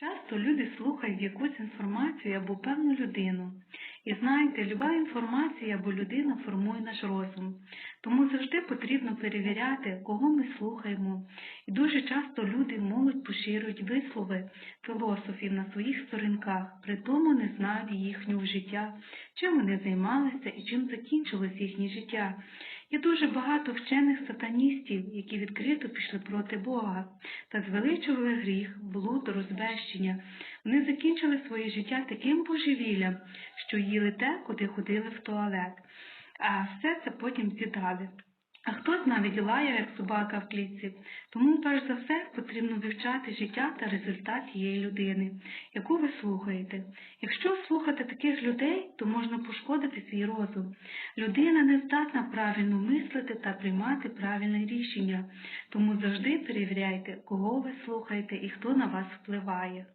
Часто люди слухають якусь інформацію або певну людину. І знаєте, люба інформація або людина формує наш розум. Тому завжди потрібно перевіряти, кого ми слухаємо. І дуже часто люди молодь поширюють вислови філософів на своїх сторінках, при тому не знають їхнього життя, чим вони займалися і чим закінчилось їхнє життя. Є дуже багато вчених сатаністів, які відкрито пішли проти Бога та звеличували гріх, блуд, розбещення. Вони закінчили своє життя таким божевіллям, що їли те, куди ходили в туалет, а все це потім з'їдали. А хтось навіть лає, як собака в клітці. Тому, перш за все, потрібно вивчати життя та результат тієї людини, яку ви слухаєте. Якщо слухати таких людей, то можна пошкодити свій розум. Людина не здатна правильно мислити та приймати правильне рішення. Тому завжди перевіряйте, кого ви слухаєте і хто на вас впливає.